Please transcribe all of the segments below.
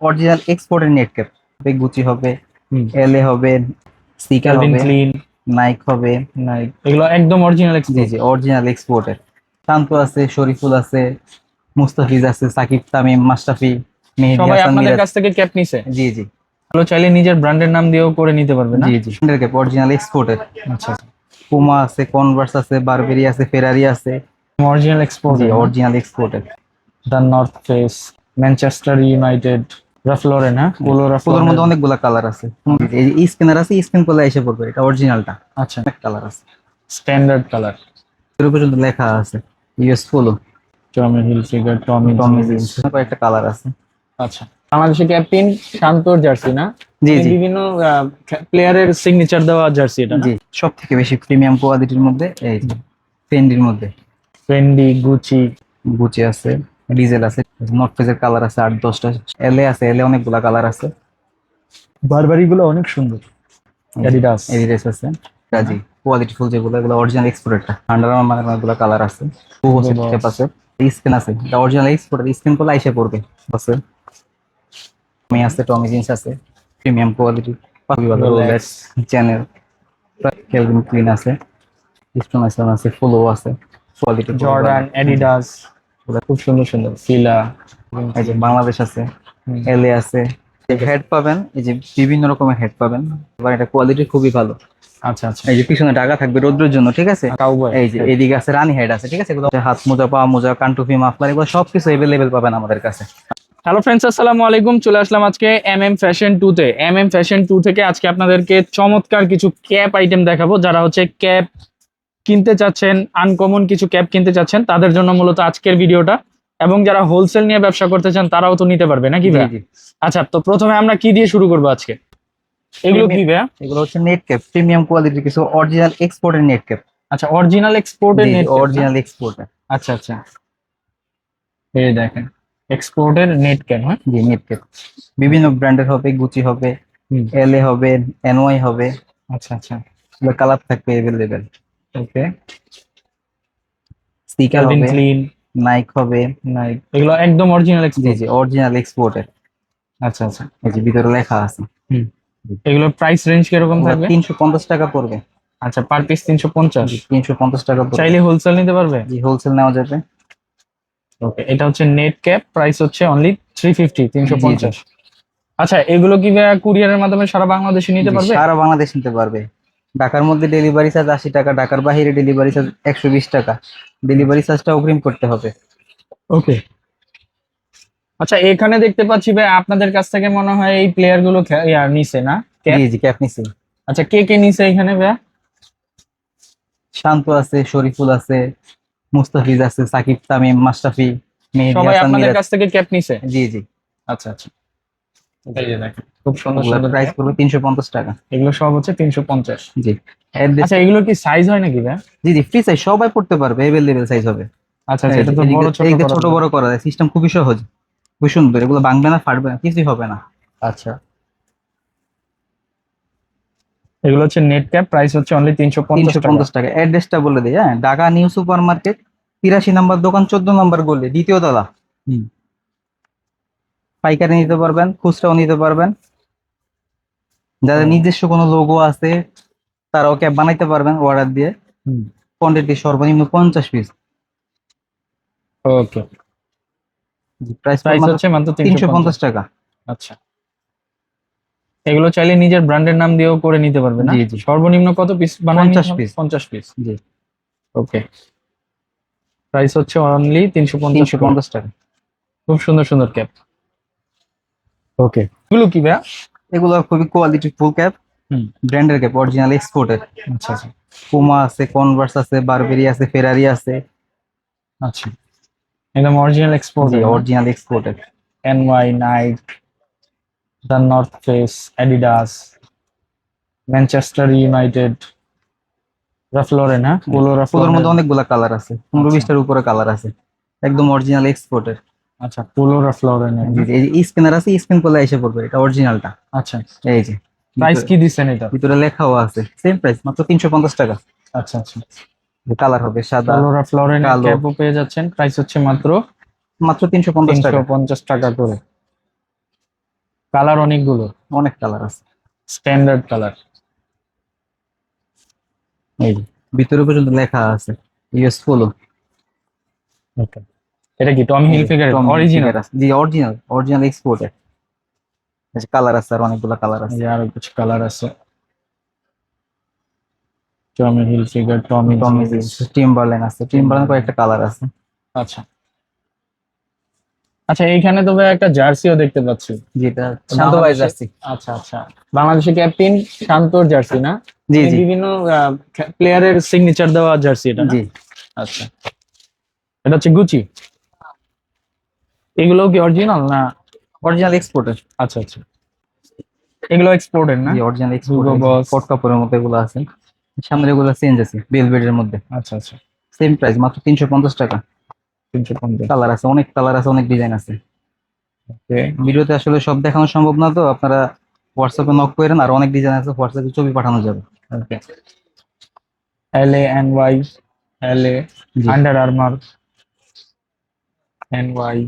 Original এক্সপোর্টের net cap Gucci হবে। LA হবে ক্যালভিন হবে ক্লিন নাইক হবে নাই এগুলো একদম অরিজিনাল জি জি অরিজিনাল এক্সপোর্টের শান্ত আছে শরীফুল আছে মুস্তাফিজ আছে সাকিব তামিম মাশরাফি মেহেদি সবাই আপনাদের কাছ থেকে ক্যাপ নিছে। জি জি। এগুলো চাইলে নিজের ব্র্যান্ডের নাম দিয়েও করে নিতে পারবে না? জি জি ব্র্যান্ডের ক্যাপ অরিজিনাল এক্সপোর্টের আচ্ছা। পুমা আছে কনভার্স আছে বারবেরি আছে ফেরারি আছে। অরিজিনাল এক্সপোর্ট জি অরিজিনাল এক্সপোর্টের the North Face Manchester United Ralph Lauren হ্যাঁ পোলো রাফ মধ্যে অনেকগুলা কালার আছে। এই যে স্ক্যানার আছে স্ক্যান করলে এসে পড়বে। এটা অরিজিনালটা আচ্ছা। অনেক কালার আছে। স্ট্যান্ডার্ড কালারের উপর পর্যন্ত লেখা আছে US Polo Tommy Hilfiger Tommy Tommy কয়েকটা কালার আছে। আচ্ছা। বাংলাদেশে ক্যাপ্টেন শান্তর জার্সি না? জি জি। বিভিন্ন প্লেয়ারের সিগনেচার দেওয়া জার্সি এটা জি সব থেকে বেশি প্রিমিয়াম কোয়ালিটির মধ্যে এই ফেন্ডির মধ্যে। ফেন্ডি গুচি গুচি আছে। ডিজেল আছে নট ফেজের কালার আছে আট দশটা। এলে আছে এলে অনেকগুলা কালার আছে। বারবারি গুলো অনেক সুন্দর। অ্যাডিডাস এডিডাস আছে। জি কোয়ালিটি ফুল যেগুলো এগুলো অরিজিনাল এক্সপোর্টেরটা আন্ডার আর্মারগুলো কালার আছে। সেট আছে স্ক্যান আছে। এটা অরিজিনাল এক্সপোর্টের স্ক্যান করলে আইসা পড়বে আছে। টমি আছে টমি জিন্স আছে। প্রিমিয়াম কোয়ালিটি পাবি ভালো। চ্যানেল কেলভিন ক্লিন আছে। স্টোন আছে আছে ফুলো আছে। কোয়ালিটি জর্ডান অ্যাডিডাস খুব সুন্দর সুন্দর ফিলা এই যে বাংলাদেশ আছে এলএ আছে। হেড পাবেন এই যে বিভিন্ন রকমের হেড পাবেন এবার এটা কোয়ালিটি খুবই ভালো। আচ্ছা আচ্ছা। এই যে পিছনে টাকা থাকবে রৌদ্রের জন্য ঠিক আছে? এই যে এদিকে আছে রানী হেড আছে ঠিক আছে? এগুলো হাত মোজা পা মোজা কান্টুফি মাফলার এগুলো সবকিছু এভেলেবেল পাবেন আমাদের কাছে। হ্যালো ফ্রেন্ডস আসসালামু আলাইকুম চলে আসলাম আজকে এম এম ফ্যাশন টু তে। এম এম ফ্যাশন টু থেকে আজকে আপনাদেরকে চমৎকার কিছু ক্যাপ আইটেম দেখাবো যারা হচ্ছে ক্যাপ কিনতে চাচ্ছেন আনকমন কিছু ক্যাপ কিনতে চাচ্ছেন তাদের জন্য মূলত আজকের ভিডিওটা। এবং যারা হোলসেল নিয়ে ব্যবসা করতে চান তারাও তো নিতে পারবে নাকি জি। আচ্ছা তো প্রথমে আমরা কি দিয়ে শুরু করব আজকে? এগুলো কি ভাইয়া? এগুলো হচ্ছে নেট ক্যাপ প্রিমিয়াম কোয়ালিটির কিছু অরিজিনাল এক্সপোর্টের নেট ক্যাপ আচ্ছা অরিজিনাল এক্সপোর্টের নেট অরিজিনাল এক্সপোর্টের আচ্ছা আচ্ছা। এই দেখেন এক্সপোর্টের নেট ক্যাপ হ্যাঁ? জি নেট ক্যাপ বিভিন্ন ব্র্যান্ডের হবে গুচি হবে। এলএ হবে এনওয়াই হবে। আচ্ছা আচ্ছা। কালার থাকবে এভেলেবেল ওকে স্টিকার হবে ক্লিন নাইক হবে নাই এগুলো একদম অরিজিনাল এক্সপোর্ট জি অরিজিনাল এক্সপোর্টের আচ্ছা আচ্ছা। এই যে ভিতরে লেখা আছে। এগুলোর প্রাইস রেঞ্জ কীরকম থাকবে? তিনশো পঞ্চাশ টাকা পড়বে। আচ্ছা পার পিস তিনশো পঞ্চাশ। তিনশো পঞ্চাশ টাকা পড়বে। চাইলে হোলসেল নিতে পারবে? জি হোলসেল নেওয়া যাবে। ওকে এটা হচ্ছে নেট ক্যাপ প্রাইস হচ্ছে অনলি থ্রি ফিফটি তিনশো জি, জি। পঞ্চাশ। আচ্ছা এগুলো কি কুরিয়ারের মাধ্যমে সারা বাংলাদেশে নিতে পারবে? সারা বাংলাদেশ নিতে পারবে। ঢাকার মধ্যে ডেলিভারি চার্জ আশি টাকা ঢাকার বাইরে ডেলিভারি চার্জ একশো বিশ টাকা। ডেলিভারি চার্জটা অগ্রিম করতে হবে। ওকে আচ্ছা এখানে দেখতে পাচ্ছি ভাই আপনাদের কাছ থেকে মনে হয় এই প্লেয়ারগুলো নিছে না? জি জি ক্যাপ নিছি। আচ্ছা কে কে নিছে এখানে ভাইয়া শান্ত আছে শরীফুল আছে মুস্তাফিজ আছে সাকিব তামিম মাশরাফি সবাই আপনাদের কাছ থেকে ক্যাপ নিছে? জি জি। আচ্ছা আচ্ছা। এই যে দেখেন খুব সুন্দর সুন্দর প্রাইস পড়বে তিনশো পঞ্চাশ টাকা। এগুলো সব হচ্ছে তিনশো পঞ্চাশ। জি। Address- আচ্ছা এগুলো কি সাইজ হয় নাকি ভাইয়া জি জি ফ্রি সাইজ সবাই পড়তে পারবে এভেলেবেল সাইজ হবে। আচ্ছা আচ্ছা এটা তো বড় ছোট করা ছোট বড় করা যায় সিস্টেম খুবই সহজ খুবই সুন্দর এগুলো ভাঙবে না ফাটবে না কিছুই হবে না। আচ্ছা। এগুলো হচ্ছে নেট ক্যাপ প্রাইস হচ্ছে অনলি তিনশো পঞ্চাশ তিনশো টাকা পঞ্চাশ টাকা। অ্যাড্রেসটা বলে দিই হ্যাঁ ঢাকা নিউ সুপার মার্কেট তিরাশি নাম্বার দোকান চোদ্দ নাম্বার গলি দ্বিতীয় তলা। হুম। পাইকারি নিতে পারবেন খুচরাও নিতে পারবেন। যাদের। নিজস্ব কোনো লোগো আছে তারাও ক্যাব বানাইতে পারবেন অর্ডার দিয়ে। কোয়ান্টিটি সর্বনিম্ন পঞ্চাশ পিস ওকে প্রাইস প্রাইস হচ্ছে মাত্র তিনশো পঞ্চাশ। টাকা। আচ্ছা। এগুলো চাইলে নিজের ব্র্যান্ডের নাম দিয়েও করে নিতে পারবে না। সর্বনিম্ন কত পিস 50 piece। পঞ্চাশ পিস জি। ওকে প্রাইস হচ্ছে অনলি পঞ্চাশ তিনশো পঞ্চাশ টাকা। খুব সুন্দর সুন্দর ক্যাপ ওকে এগুলো কি ভাইয়া? এগুলো খুবই কোয়ালিটি ফুল ক্যাপ। ব্র্যান্ডের ক্যাপ অরিজিনাল এক্সপোর্টের আচ্ছা আচ্ছা। পুমা আছে কনভার্স আছে বারবেরি আছে ফেরারি আছে। আচ্ছা। একদম অরিজিনাল এক্সপোর্ট অরিজিনাল এক্সপোর্টের NY Nike the North Face Adidas Manchester United Ralph Lauren হ্যাঁ? পোলো মধ্যে। অনেকগুলা কালার আছে। পনেরো আচ্ছা। বিশটার উপরে কালার আছে। একদম অরিজিনাল এক্সপোর্টের আচ্ছা পোলো রাফ লরেন এই যে স্ক্যানার আছে স্ক্যান করলে এসে পড়বে এটা অরিজিনালটা আচ্ছা। এই যে প্রাইস কি দিচ্ছেন এটা? ভিতরে লেখাও আছে সেম প্রাইস মাত্র তিনশো পঞ্চাশ টাকা। আচ্ছা আচ্ছা। কালার হবে সাদা পোলোরা ফ্লোরেন ক্যাপও পেয়ে যাচ্ছেন প্রাইস হচ্ছে মাত্র মাত্র তিনশো পঞ্চাশ তিনশো টাকা পঞ্চাশ টাকা করে। কালার অনেকগুলো। অনেক কালার আছে। স্ট্যান্ডার্ড কালার এই যে, ভিতরে পর্যন্ত লেখা আছে ইউএস পোলো ওকে এটা কি টমি হিল ফিগার অরিজিনাল জি অরিজিনাল অরিজিনাল এক্সপোর্টের কালার আছে আর অনেকগুলো কালার আছে। আরও কিছু কালার আছে। Tommy Hilfiger Tommy Tommy Timberland আছে। টিম্বারল্যান্ড কয়েকটা কালার আছে। আচ্ছা। আচ্ছা এইখানে তো ভাই একটা জার্সিও দেখতে পাচ্ছি। যেটা শান্ত ভাই জার্সি। আচ্ছা আচ্ছা। বাংলাদেশের ক্যাপ্টেন শান্তর জার্সি না? জি জি। বিভিন্ন প্লেয়ারের সিগনেচার দেওয়া জার্সি এটা জি। আচ্ছা। এটা হচ্ছে গুচি এগুলো কি অরিজিনাল না অরিজিনাল এক্সপোর্টের আচ্ছা আচ্ছা। এগুলো এক্সপোর্টেড না? অরিজিনাল এক্সপোর্টের। কোট কাপড়ের মধ্যে এগুলো আছে। সামনে এগুলো চেঞ্জ আছে বেলভেটের মধ্যে। আচ্ছা আচ্ছা। সেম প্রাইস মাত্র তিনশো পঞ্চাশ টাকা। তিনশো পঞ্চাশ। কালার আছে অনেক কালার আছে অনেক ডিজাইন আছে। ওকে। ভিডিওতে আসলে সব দেখানো সম্ভব না তো আপনারা হোয়াটসঅ্যাপে নক করেন আর অনেক ডিজাইন আছে হোয়াটসঅ্যাপে ছবি পাঠানো যাবে। Okay. L A N Y L A Under Armour N Y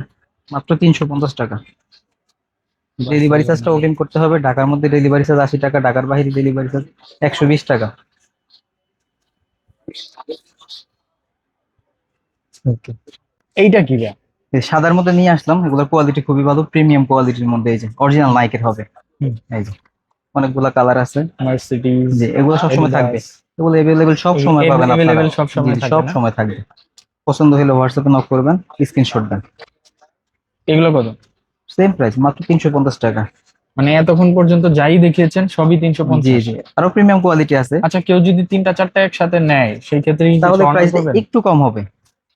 মাত্র তিনশো পঞ্চাশ টাকা। ডেলিভারি চার্জটা অগ্রিম করতে হবে। ঢাকার মধ্যে ডেলিভারি চার্জ আশি টাকা ঢাকার বাইরে ডেলিভারি চার্জ একশো বিশ টাকা। এইটা কি সাদার মধ্যে নিয়ে আসলাম। এগুলোর কোয়ালিটি খুবই ভালো প্রিমিয়াম কোয়ালিটির মধ্যে এই যে অরিজিনাল নাইকের হবে। এই যে অনেকগুলা কালার আছে। মার্সিডিজ যে এগুলো সবসময় থাকবে। এগুলো এভেলেবেল সব সময় পাবেন আপনারা। সময় সব সময় থাকবে। পছন্দ হলে হোয়াটসঅ্যাপে নক করবেন স্ক্রিনশট দেন। এগুলো কত? সেম প্রাইস মাত্র তিনশো পঞ্চাশ টাকা। মানে এতক্ষণ পর্যন্ত যাই দেখিয়েছেন সবই তিনশো জি পঞ্চাশ। জি আরও প্রিমিয়াম কোয়ালিটি আছে। আচ্ছা কেউ যদি তিনটা চারটা একসাথে নেয় সেই ক্ষেত্রে তাহলে প্রাইস? একটু কম হবে।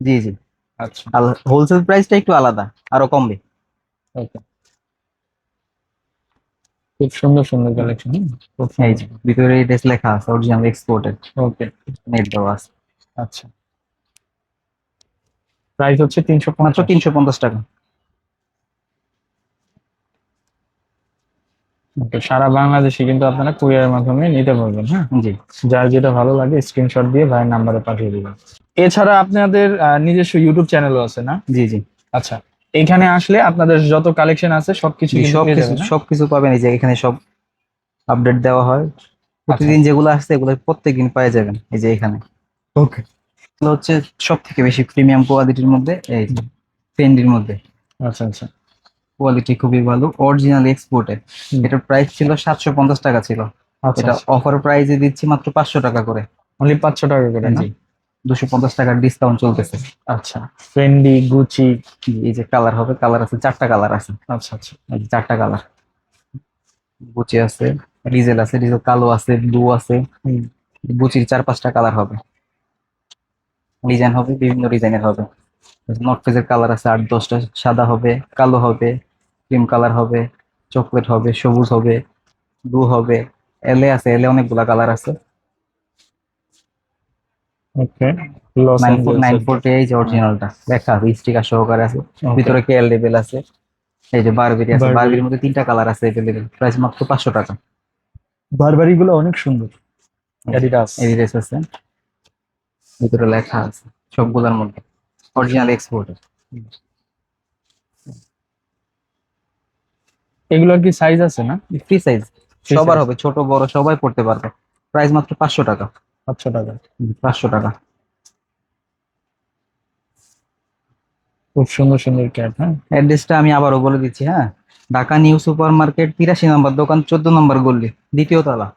জি জি। আচ্ছা। হোলসেল প্রাইসটা একটু আলাদা আরও কমবে। ওকে। খুব সুন্দর সুন্দর কালেকশন এই যে ভিতরে ড্রেস লেখা আছে অরিজিনাল এক্সপোর্টেড ওকে। নেট দেওয়া আছে। আচ্ছা। প্রাইস হচ্ছে তিনশো পঞ্চাশ। তিনশো পঞ্চাশ টাকা। সারা বাংলাদেশে কিন্তু আপনারা কুরিয়ারের মাধ্যমে নিতে পারবেন হ্যাঁ? জি। যার যেটা ভালো লাগে স্ক্রিনশট দিয়ে ভাইয়ের নাম্বারে পাঠিয়ে দিবেন। এছাড়া আপনাদের নিজস্ব ইউটিউব চ্যানেলও আছে না? জি জি। আচ্ছা এখানে আসলে আপনাদের যত কালেকশন আছে সবকিছু পেয়ে সবকিছু সবকিছু পাবেন। এই যে এখানে সব আপডেট দেওয়া হয়। প্রতিদিন যেগুলো আসছে এগুলো প্রত্যেকদিন পেয়ে যাবেন এই যে এখানে। ওকে হচ্ছে সব থেকে বেশি প্রিমিয়াম কোয়ালিটির মধ্যে এই ট্রেন্ডির মধ্যে। আচ্ছা আচ্ছা। কোয়ালিটি খুবই ভালো অরিজিনাল এক্সপোর্টের। এটার প্রাইস ছিল সাতশো পঞ্চাশ টাকা ছিল। আচ্ছা এটা অফার প্রাইসে দিচ্ছি মাত্র পাঁচশো টাকা করে। অনলি পাঁচশো টাকা করে জি। দুশো পঞ্চাশ টাকার ডিসকাউন্ট চলতেছে। আচ্ছা ফ্রেন্ডি গুচি এই যে কালার হবে কালার আছে চারটা কালার আছে। আচ্ছা আচ্ছা। চারটা কালার গুচি আছে ডিজেল আছে ডিজেল কালো আছে ব্লু আছে। গুচির চার পাঁচটা কালার হবে। ডিজাইন হবে বিভিন্ন ডিজাইনের হবে। নট ফেজের কালার আছে আট দশটা সাদা হবে কালো হবে। ক্রিম কালার হবে চকলেট হবে সবুজ হবে ব্লু হবে এলে আছে এলে অনেকগুলা কালার আছে। ওকে নাইন ফোরটি এই যে অরিজিনালটা স্টিকার সহকারে আছে। ভিতরে কেএল লেভেল আছে? এই যে বারবেরি আছে। বারবেরির মধ্যে তিনটা কালার আছে এভেলেবেল প্রাইস মাত্র পাঁচশো টাকা। বারবারি গুলো অনেক সুন্দর। অ্যাডিডাস আছে। ভিতরে লেখা আছে সবগুলোর মধ্যে। অরিজিনাল এক্সপোর্ট এগুলোর কি সাইজ আছে না? ফ্রি সাইজ সবার হবে ছোট বড় সবাই পড়তে পারবে। প্রাইস মাত্র পাঁচশো টাকা। পাঁচশো টাকা। পাঁচশো টাকা। খুব সুন্দর সুন্দর ক্যাট হ্যাঁ? অ্যাড্রেসটা আমি আবারও বলে দিচ্ছি হ্যাঁ? ঢাকা নিউ সুপার মার্কেট তিরাশি নম্বর দোকান চোদ্দ নম্বর গল্লি দ্বিতীয় তলা।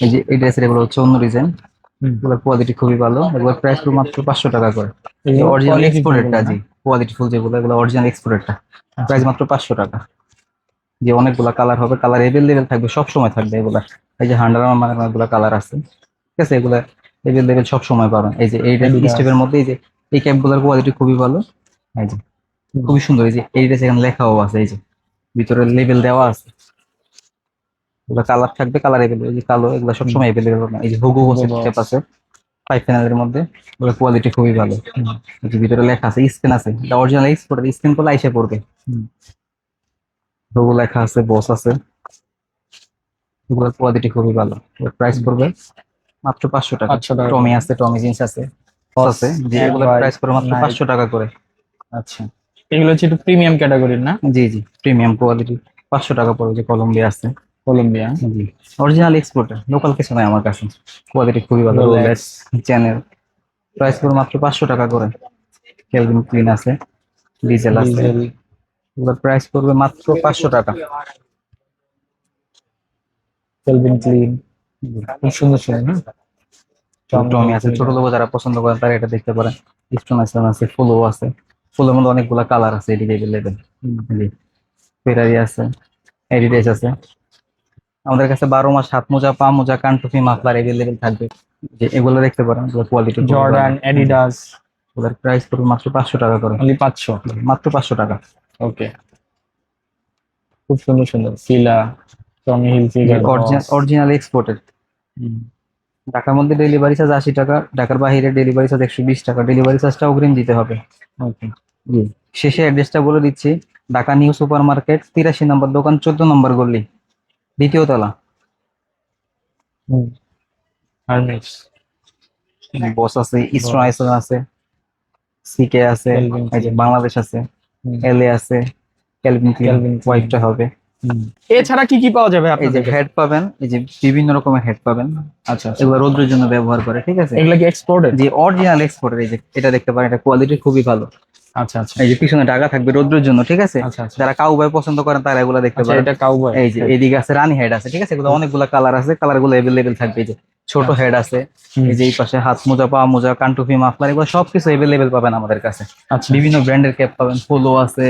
এই যে এই ড্রেসের এগুলো হচ্ছে অন্য ডিজাইন এগুলোর কোয়ালিটি খুবই ভালো। এগুলোর প্রাইস তো মাত্র পাঁচশো টাকা করে। অরিজিনাল এক্সপোর্টেডটা জি কোয়ালিটি ফুল যেগুলো এগুলো অরিজিনাল এক্সপোর্টেডটা প্রাইস মাত্র পাঁচশো টাকা। যে অনেকগুলা কালার হবে কালার এভেলেবেল থাকবে সব সময় থাকবে এগুলা এই যে হান্ড্রেড আমারগুলা কালার আছে ঠিক আছে এগুলা এভেলেবেল সব সময় পাবেন এই যে এই Adidas। স্টেপের মধ্যে এই যে এই ক্যাপগুলার কোয়ালিটি খুবই ভালো এই যে খুবই সুন্দর এই যে এইটা ড্রেস এখানে লেখাও আছে এই যে ভিতরে লেবেল দেওয়া আছে এগুলো কালার থাকবে কালার এভেলেবেল এই যে কালো এগুলো সবসময় এভেলেবেল পাবেন এই যে হুগু হোসেন ক্যাপ আছে ফাইভ প্যানেলের মধ্যে ওগুলো কোয়ালিটি খুবই ভালো এই যে ভিতরে লেখা আছে স্ক্রিন আছে এটা অরিজিনাল এক্সপোর্ট স্ক্রিন করলে আইসা পড়বে। লোগো লেখা আছে বস আছে। এগুলোর কোয়ালিটি খুবই ভালো। প্রাইস পড়বে মাত্র পাঁচশো টাকা। টমি আছে টমি জিন্স আছে। আছে যে Ad এগুলোর white, প্রাইস পড়বে মাত্র। পাঁচশো টাকা করে। আচ্ছা। এগুলো হচ্ছে একটু প্রিমিয়াম ক্যাটাগরির না? জি জি প্রিমিয়াম কোয়ালিটি পাঁচশো টাকা পড়বে যে কলম্বিয়া আছে। কলম্বিয়া জি অরিজিনাল এক্সপোর্টার লোকাল কিছু নাই আমার কাছে। কোয়ালিটি খুবই ভালো Rolex। চ্যানেল প্রাইস পড়বে মাত্র পাঁচশো টাকা করে। কেলভিন ক্লিন আছে ডিজেল আছে। এগুলোর প্রাইস পড়বে মাত্র পাঁচশো টাকা। কেলভিন ক্লিন খুব সুন্দর সুন্দর টমি আছে ছোট লোক যারা পছন্দ করেন তারা এটা দেখতে পারেন। স্টোন আছে আছে ফুলও আছে। ফুলের মধ্যে অনেকগুলো কালার আছে এদিকে ফেরারি আছে এডিডাস আছে। আমাদের কাছে বারো মাস হাত মোজা পা মোজা কান টুপি মাফলার এভেলেবেল থাকবে। যে এগুলো দেখতে পারেন কোয়ালিটি জর্ডান অ্যাডিডাস ওদের প্রাইস পড়বে মাত্র পাঁচশো টাকা করে। অনলি পাঁচশো। মাত্র পাঁচশো টাকা। ওকে। খুব সুন্দর সুন্দর। Fila Tommy Hilfiger original exported ঢাকার মধ্যে ডেলিভারি চার্জ আশি টাকা ঢাকার বাইরে ডেলিভারি চার্জ একশো বিশ টাকা। ডেলিভারি চার্জটা অগ্রিম দিতে হবে। ওকে। শেষে অ্যাড্রেসটা বলে দিচ্ছি। ঢাকা নিউ সুপার মার্কেট তিরাশি নম্বর দোকান চোদ্দ নম্বর গল্লি দ্বিতীয় তলা। বস আছে আইসন আছে সিকে আছে বাংলাদেশ আছে। এলএ আছে ক্যালভিন ক্লিন Klein। হবে। এছাড়া কি কি পাওয়া যাবে এই যে হেড পাবেন এই যে বিভিন্ন রকমের হেড পাবেন। আচ্ছা আচ্ছা। এগুলো রোদ্রের জন্য ব্যবহার করে ঠিক আছে? এগুলা কি এক্সপোর্টেড যে অরিজিনাল এক্সপোর্টের এই যে এটা দেখতে পারেন এটা কোয়ালিটি খুবই ভালো। আচ্ছা আচ্ছা। এই যে পিছনে টাকা থাকবে রোদ্রের জন্য ঠিক আছে? আচ্ছা আচ্ছা। যারা কাউবয় পছন্দ করেন তারা এগুলো দেখতে পারেন। এটা কাউবয় এই যে এইদিকে আছে রানী হেড আছে ঠিক আছে? এগুলো অনেকগুলো কালার আছে কালারগুলো এভেলেবেল থাকবে এই যে। ছোট হেড আছে এই যে এই পাশে হাত মোজা পা মোজা কানটুপি মাফলার এগুলো সবকিছু এভেলেবেল পাবেন আমাদের কাছে। আচ্ছা। বিভিন্ন ব্র্যান্ডের ক্যাপ পাবেন পোলো আছে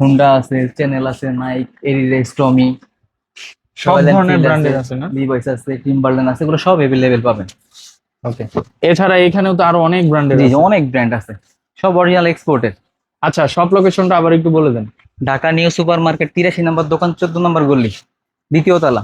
হুন্ডা আছে চ্যানেল আছে নাইক এরিরেস টমি সব ধরনের ব্র্যান্ডের আছে না? লিভাইস আছে টিম্বারল্যান্ড আছে এগুলো সব এভেলেবেল পাবেন। ওকে। এছাড়া এখানেও তো আরও অনেক ব্র্যান্ডের জি, অনেক ব্র্যান্ড আছে সব অরিজিনাল এক্সপোর্টের আচ্ছা সব লোকেশনটা আবার একটু বলে দেন। ঢাকা নিউ সুপার মার্কেট তিরাশি নম্বর দোকান চোদ্দ নম্বর গল্লি দ্বিতীয় তলা।